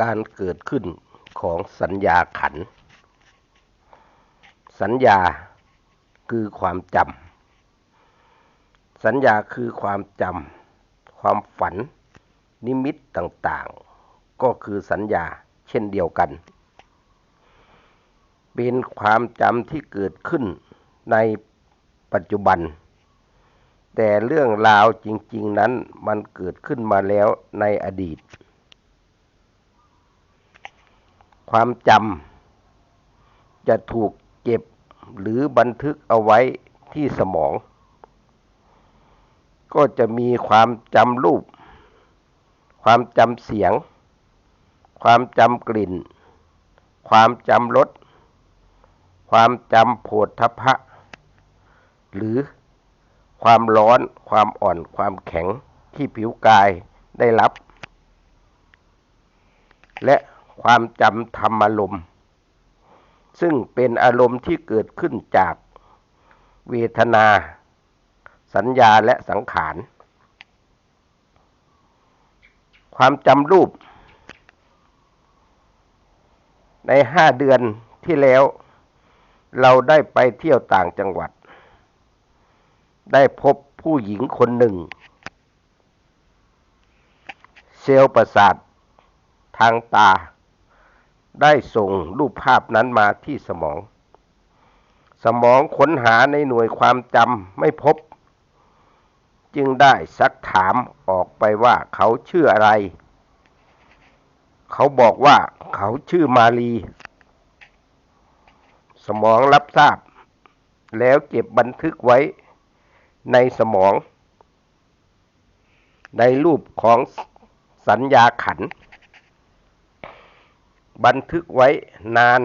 การเกิดขึ้นของสัญญาขัน สัญญาคือความจำ สัญญาคือความจำ ความฝัน นิมิตต่างๆ ก็คือสัญญาเช่นเดียวกัน เป็นความจำที่เกิดขึ้นในปัจจุบัน แต่เรื่องราวจริง ๆนั้นมันเกิดขึ้นมาแล้วในอดีต ความจำจะถูกเก็บหรือบันทึกเอาไว้ที่สมอง ก็จะมีความจำรูป ความจำเสียง ความจำกลิ่น ความจำรส ความจำโผฏฐพะ หรือความร้อน ความอ่อน ความแข็งที่ผิวกายได้รับ และ ความจำธรรมอารมณ์ ซึ่งเป็นอารมณ์ที่เกิดขึ้นจากเวทนา สัญญาและสังขาร ความจำรูป ในห้าเดือนที่แล้ว เราได้ไปเที่ยวต่างจังหวัด ได้พบผู้หญิงคนหนึ่ง เซลล์ประสาททางตา ได้ส่งรูปภาพนั้นมาที่สมอง สมองค้นหาในหน่วยความจำไม่พบ จึงได้ซักถามออกไปว่าเขาชื่ออะไร เขาบอกว่าเขาชื่อมาลี สมองรับทราบ แล้วเก็บบันทึกไว้ในสมอง ในรูปของสัญญาขัน บันทึกไว้นาน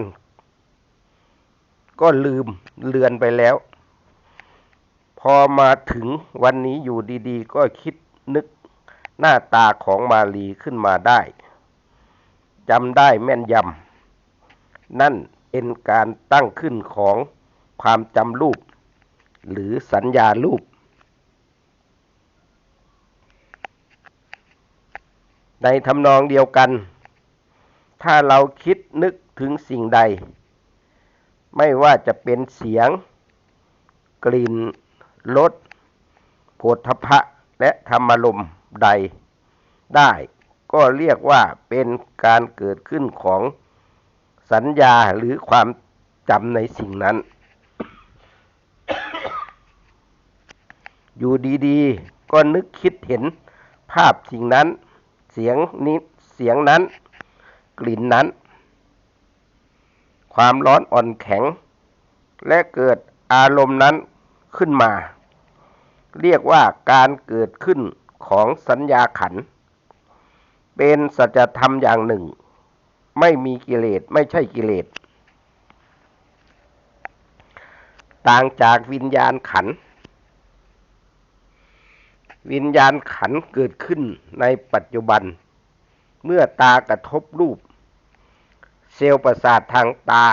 ก็ลืมเลือนไปแล้ว พอมาถึงวันนี้อยู่ดีๆ ก็คิดนึกหน้าตาของมาลีขึ้นมาได้จำได้แม่นยำ นั่นเป็นการตั้งขึ้นของความจำรูป หรือสัญญารูป ในทำนองเดียวกัน ถ้าเราคิดนึกถึงสิ่งใด ไม่ว่าจะเป็นเสียง กลิ่นรสโผฏฐพะและธรรมลมใดได้ก็เรียกว่าเป็นการเกิดขึ้นของสัญญาหรือความจำในสิ่งนั้น อยู่ดีๆ ก็นึกคิดเห็นภาพสิ่งนั้น เสียงนี้เสียงนั้น กลิ่นนั้น ความร้อนอ่อนแข็ง และเกิดอารมณ์นั้นขึ้นมา เรียกว่าการเกิดขึ้นของสัญญาขัน เป็นสัจธรรมอย่างหนึ่ง ไม่มีกิเลสไม่ใช่กิเลส ต่างจากวิญญาณขัน วิญญาณขันเกิดขึ้นในปัจจุบัน เมื่อตากระทบรูป เซลล์ประสาททางตา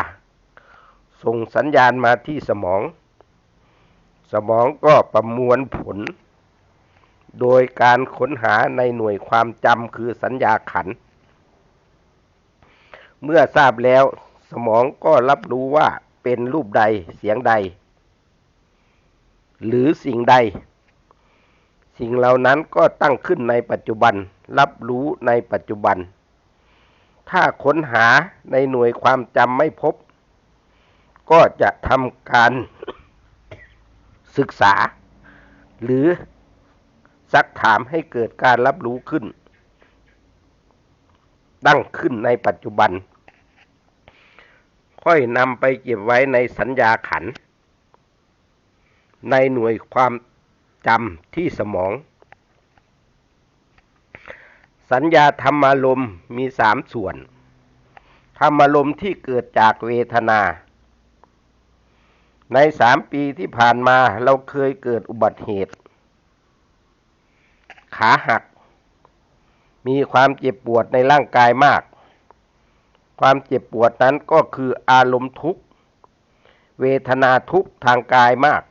ส่งสัญญาณมาที่สมอง สมองก็ประมวลผล โดยการค้นหาในหน่วยความจำคือสัญญาขัน เมื่อทราบแล้วสมองก็รับรู้ว่าเป็นรูปใดเสียงใด หรือสิ่งใด สิ่งเหล่านั้นก็ตั้งขึ้นในปัจจุบัน รับรู้ในปัจจุบัน ถ้าค้นหาในหน่วยความจำไม่พบ ก็จะทำการศึกษา หรือซักถามให้เกิดการรับรู้ขึ้นตั้งขึ้นในปัจจุบัน ค่อยนำไปเก็บไว้ในสัญญาขัน ในหน่วยความจำที่สมอง สัญญาธรรมารมมีสามส่วน ธรรมารมที่เกิดจากเวทนา ในสามปีที่ผ่านมาเราเคยเกิดอุบัติเหตุ ขาหัก มีความเจ็บปวดในร่างกายมาก ความเจ็บปวดนั้นก็คืออารมณ์ทุกข์ เวทนาทุกข์ทางกายมาก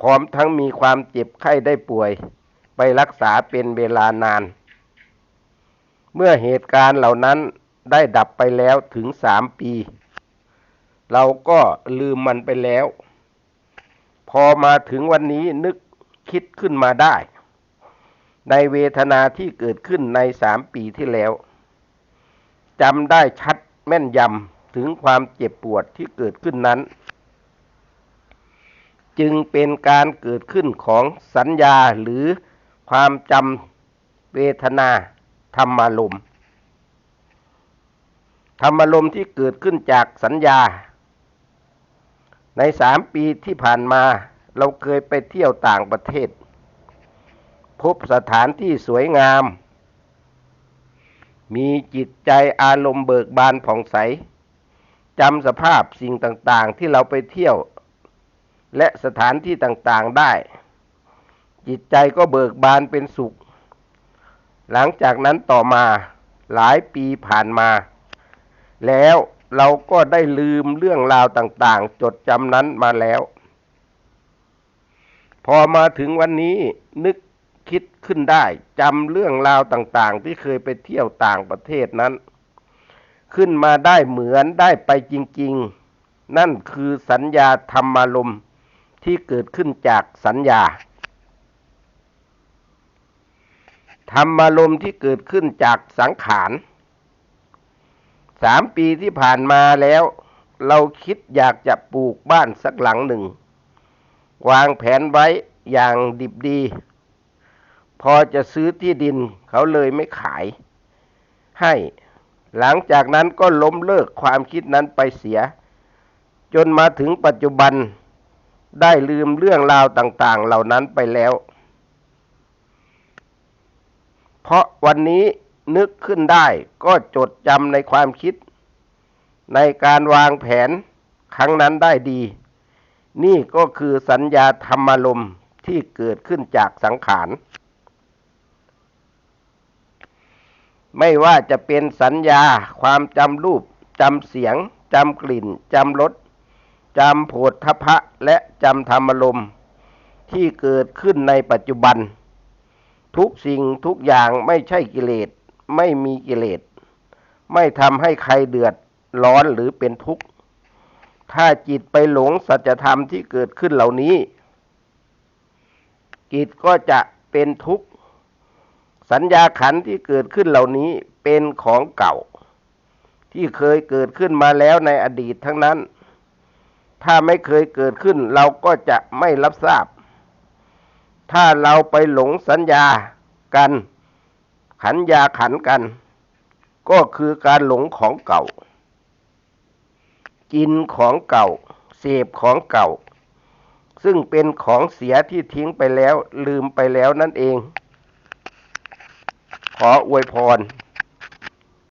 พร้อมทั้งมีความเจ็บไข้ได้ป่วย ไปรักษาเป็นเวลานาน เมื่อเหตุการณ์เหล่านั้นได้ดับไปแล้วถึงสามปี เราก็ลืมมันไปแล้ว พอมาถึงวันนี้นึกคิดขึ้นมาได้ ในเวทนาที่เกิดขึ้นในสามปีที่แล้วจำได้ชัดแม่นยำถึงความเจ็บปวดที่เกิดขึ้นนั้น จึงเป็นการเกิดขึ้นของสัญญาหรือความจำเวทนา ธรรมารมธรรมารมที่เกิดขึ้นจากสัญญา ในสามปีที่ผ่านมาเราเคยไปเที่ยวต่างประเทศ พบสถานที่สวยงาม มีจิตใจอารมณ์เบิกบานผ่องใสจำสภาพสิ่งต่างๆที่เราไปเที่ยว และสถานที่ต่างๆได้ จิตใจก็เบิกบานเป็นสุข หลังจากนั้นต่อมาหลายปีผ่านมา แล้วเราก็ได้ลืมเรื่องราวต่างๆ จดจำนั้นมาแล้ว พอมาถึงวันนี้นึกคิดขึ้นได้จำเรื่องราวต่างๆ ที่เคยไปเที่ยวต่างประเทศนั้น ขึ้นมาได้เหมือนได้ไปจริง ๆ นั่นคือสัญญาธรรมารมที่เกิดขึ้นจากสัญญา ธรรมารมณ์ที่เกิดขึ้นจากสังขารสามปีที่ผ่านมาแล้ว เราคิดอยากจะปลูกบ้านสักหลังหนึ่ง วางแผนไว้อย่างดิบดี พอจะซื้อที่ดินเขาเลยไม่ขาย ให้หลังจากนั้นก็ล้มเลิกความคิดนั้นไปเสีย จนมาถึงปัจจุบันได้ลืมเรื่องราวต่าง ๆ เหล่านั้นไปแล้ว เพราะวันนี้นึกขึ้นได้ก็จดจำในความคิด ในการวางแผนครั้งนั้นได้ดี นี่ก็คือสัญญาธรรมารมที่เกิดขึ้นจากสังขาร ไม่ว่าจะเป็นสัญญาความจำรูปจำเสียงจำกลิ่นจำรสจำโผฏฐพะและจำธรรมลมที่เกิดขึ้นในปัจจุบัน ทุกสิ่งทุกอย่างไม่ใช่กิเลส ไม่มีกิเลส ไม่ทำให้ใครเดือดร้อนหรือเป็นทุกข์ ถ้าจิตไปหลงสัจธรรมที่เกิดขึ้นเหล่านี้ จิตก็จะเป็นทุกข์ สัญญาขันธ์ที่เกิดขึ้นเหล่านี้เป็นของเก่า ที่เคยเกิดขึ้นมาแล้วในอดีตทั้งนั้น ถ้าไม่เคยเกิดขึ้นเราก็จะไม่รับทราบ ถ้าเราไปหลงสัญญากัน ขันยาขันกัน ก็คือการหลงของเก่า กินของเก่า เสพของเก่า ซึ่งเป็นของเสียที่ทิ้งไปแล้วลืมไปแล้วนั่นเอง ขออวยพร